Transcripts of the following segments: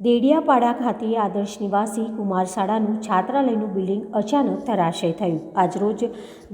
દેડિયાપાડા ખાતે આદર્શ નિવાસી કુમાર શાળાનું છાત્રાલયનું બિલ્ડિંગ અચાનક ધરાશય થયું. આજરોજ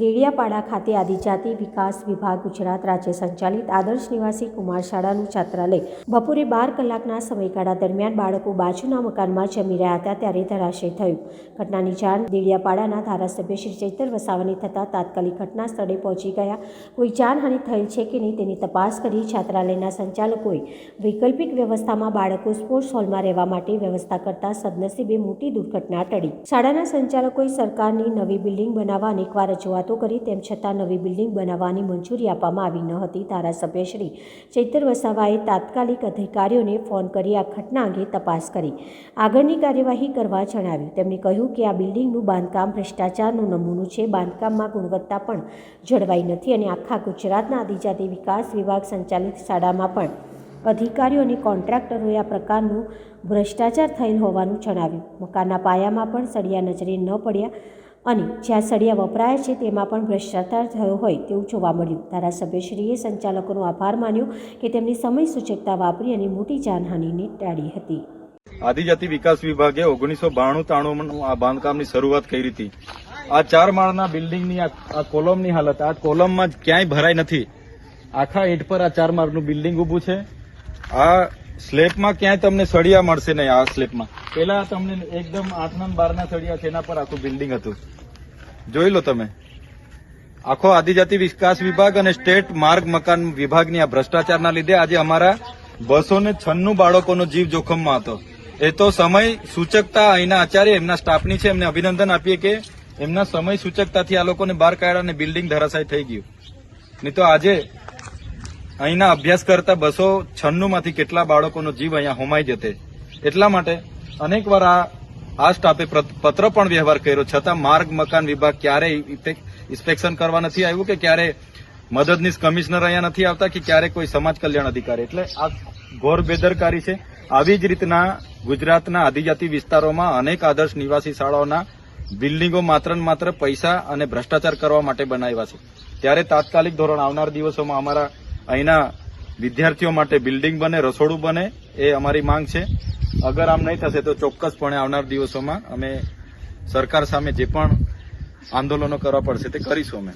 દેડિયાપાડા ખાતે આદિજાતિ વિકાસ વિભાગ ગુજરાત રાજ્ય સંચાલિત આદર્શ નિવાસી કુમાર શાળાનું છાત્રાલય બપોરે બાર કલાકના સમયગાળા દરમિયાન બાળકો બાજુના મકાનમાં જમી રહ્યા હતા ત્યારે ધરાશય થયું. ઘટનાની જાણ દેડિયાપાડાના ધારાસભ્ય શ્રી ચૈતર વસાવાની થતાં તાત્કાલિક ઘટના સ્થળે પહોંચી ગયા. કોઈ જાનહાનિ થયેલ છે કે નહીં તેની તપાસ કરી છાત્રાલયના સંચાલકોએ વૈકલ્પિક વ્યવસ્થામાં બાળકો સ્પોર્ટ્સ હોલમાં રહેવા માટે વ્યવસ્થા કરતા સદનસીબે મોટી દુર્ઘટના ટળી. શાળાના સંચાલકોએ સરકારની નવી બિલ્ડિંગ બનાવવા અનેકવાર રજૂઆતો કરી, તેમ છતાં નવી બિલ્ડિંગ બનાવવાની મંજૂરી આપવામાં આવી ન હતી. ધારાસભ્ય શ્રી ચૈતર વસાવાએ તાત્કાલિક અધિકારીઓને ફોન કરી આ ઘટના અંગે તપાસ કરી. આગળની કાર્યવાહી કરવા જણાવ્યું. તેમણે કહ્યું કે આ બિલ્ડિંગનું બાંધકામ ભ્રષ્ટાચારનું નમૂનું છે. બાંધકામમાં ગુણવત્તા પણ જળવાઈ નથી અને આખા ગુજરાતના આદિજાતિ વિકાસ વિભાગ સંચાલિત શાળામાં પણ અધિકારીઓ અને કોન્ટ્રાક્ટરોએ આ પ્રકારનું ભ્રષ્ટાચાર થયેલ હોવાનું જણાવ્યું. મકાનના પાયામાં પણ સળિયા નજરે ન પડ્યા અને જ્યાં સળિયા વપરાયા છે તેમાં પણ ભ્રષ્ટાચાર થયો હોય તેવું જોવા મળ્યું. ધારાસભ્યશ્રીએ સંચાલકોનો આભાર માન્યો કે તેમની સમય સૂચકતા વાપરી અને મોટી જાનહાનિને ટાળી હતી. આદિજાતિ વિકાસ વિભાગે ઓગણીસો બાણું ત્રાણું આ બાંધકામની શરૂઆત કરી હતી. આ ચાર માળના બિલ્ડિંગની આ કોલમની હાલત, આ કોલમમાં જ ક્યાંય ભરાઈ નથી. આખા ઈંટ પર આ ચાર માળનું બિલ્ડિંગ ઊભું છે. આ સ્લેબમાં ક્યાંય તમને સળિયા મળશે નહીં, આ સ્લેબમાં. પેલા તમને એકદમ આઠના બારના સળિયા છે, એના પર આખું બિલ્ડિંગ હતું. જોઈ લો તમે. આખો આદિજાતિ વિકાસ વિભાગ અને સ્ટેટ માર્ગ મકાન વિભાગની આ ભ્રષ્ટાચારના લીધે આજે અમારા બસો ને છન્નું બાળકોનો જીવ જોખમમાં હતો. એ તો સમય, સૂચકતા અહીંના આચાર્ય, એમના સ્ટાફની છે, એમને અભિનંદન આપીએ કે એમના સમય, સૂચકતાથી આ લોકોને બહાર કાઢ્યા અને બિલ્ડિંગ ધરાશાય થઈ ગયું. નહીં તો આજે અહીંના અભ્યાસ કરતા બસો છન્નુંમાંથી કેટલા બાળકોનો જીવ અહીંયા હોમાઈ જતે. એટલા માટે અનેકવાર આ આ સ્ટાફે પત્ર પણ વ્યવહાર કર્યો. છતાં માર્ગ, મકાન વિભાગ ક્યારેય ઇન્સ્પેક્શન કરવા નથી આવ્યું કે ક્યારે મદદનીશ કમિશનર અહીંયા નથી આવતા કે ક્યારે કોઈ સમાજ કલ્યાણ અધિકારી. એટલે આ ઘોર બેદરકારી છે. આવી જ રીતના ગુજરાતના આદિજાતિ વિસ્તારોમાં અનેક આદર્શ નિવાસી શાળાઓના બિલ્ડિંગો માત્ર ને માત્ર પૈસા અને ભ્રષ્ટાચાર કરવા માટે બનાવ્યા છે. ત્યારે તાત્કાલિક ધોરણ આવનાર દિવસોમાં અમારા અહીંના વિદ્યાર્થીઓ માટે બિલ્ડિંગ બને, રસોડું બને, એ અમારી માંગ છે. અગર આમ નહીં થશે તો ચોક્કસપણે આવનાર દિવસોમાં અમે સરકાર સામે જે પણ આંદોલનો કરવા પડશે તે કરીશું અમે.